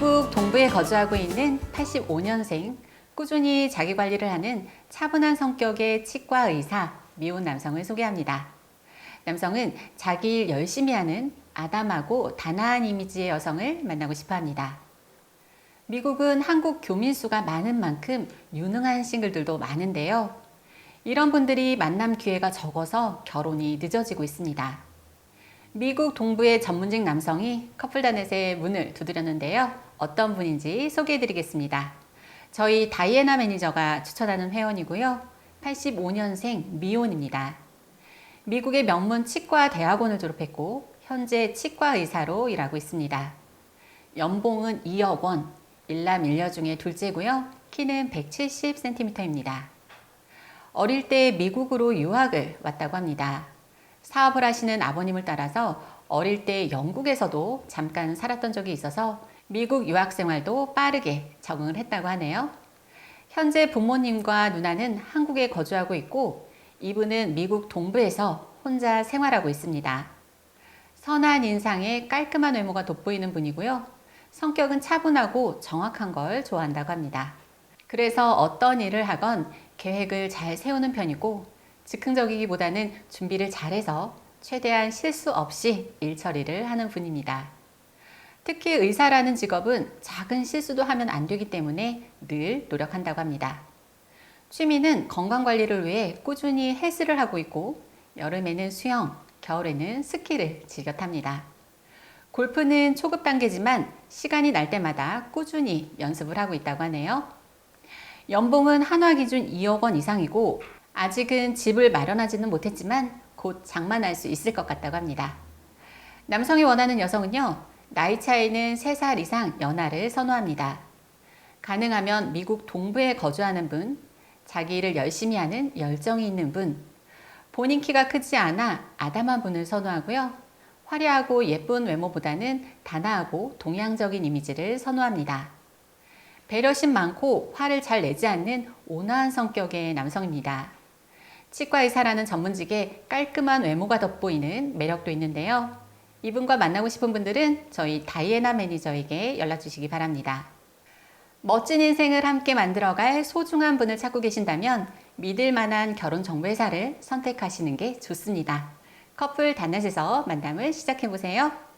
동부에 거주하고 있는 85년생, 꾸준히 자기 관리를 하는 차분한 성격의 치과 의사, 미혼 남성을 소개합니다. 남성은 자기 일 열심히 하는 아담하고 단아한 이미지의 여성을 만나고 싶어 합니다. 미국은 한국 교민 수가 많은 만큼 유능한 싱글들도 많은데요. 이런 분들이 만남 기회가 적어서 결혼이 늦어지고 있습니다. 미국 동부의 전문직 남성이 커플단넷의 문을 두드렸는데요. 어떤 분인지 소개해 드리겠습니다. 저희 다이애나 매니저가 추천하는 회원이고요. 85년생 미혼입니다. 미국의 명문 치과 대학원을 졸업했고 현재 치과 의사로 일하고 있습니다. 연봉은 2억 원, 일남 일녀 중에 둘째고요. 키는 170cm입니다. 어릴 때 미국으로 유학을 왔다고 합니다. 사업을 하시는 아버님을 따라서 어릴 때 영국에서도 잠깐 살았던 적이 있어서 미국 유학 생활도 빠르게 적응을 했다고 하네요. 현재 부모님과 누나는 한국에 거주하고 있고 이분은 미국 동부에서 혼자 생활하고 있습니다. 선한 인상에 깔끔한 외모가 돋보이는 분이고요. 성격은 차분하고 정확한 걸 좋아한다고 합니다. 그래서 어떤 일을 하건 계획을 잘 세우는 편이고 즉흥적이기보다는 준비를 잘해서 최대한 실수 없이 일 처리를 하는 분입니다. 특히 의사라는 직업은 작은 실수도 하면 안 되기 때문에 늘 노력한다고 합니다. 취미는 건강 관리를 위해 꾸준히 헬스를 하고 있고 여름에는 수영, 겨울에는 스키를 즐겨 탑니다. 골프는 초급 단계지만 시간이 날 때마다 꾸준히 연습을 하고 있다고 하네요. 연봉은 한화 기준 2억 원 이상이고 아직은 집을 마련하지는 못했지만 곧 장만할 수 있을 것 같다고 합니다. 남성이 원하는 여성은요, 나이 차이는 3살 이상 연하를 선호합니다. 가능하면 미국 동부에 거주하는 분, 자기 일을 열심히 하는 열정이 있는 분, 본인 키가 크지 않아 아담한 분을 선호하고요. 화려하고 예쁜 외모보다는 단아하고 동양적인 이미지를 선호합니다. 배려심 많고 화를 잘 내지 않는 온화한 성격의 남성입니다. 치과 의사라는 전문직에 깔끔한 외모가 돋보이는 매력도 있는데요. 이분과 만나고 싶은 분들은 저희 다이애나 매니저에게 연락 주시기 바랍니다. 멋진 인생을 함께 만들어갈 소중한 분을 찾고 계신다면 믿을 만한 결혼 정보회사를 선택하시는 게 좋습니다. 커플 단넷에서 만남을 시작해 보세요.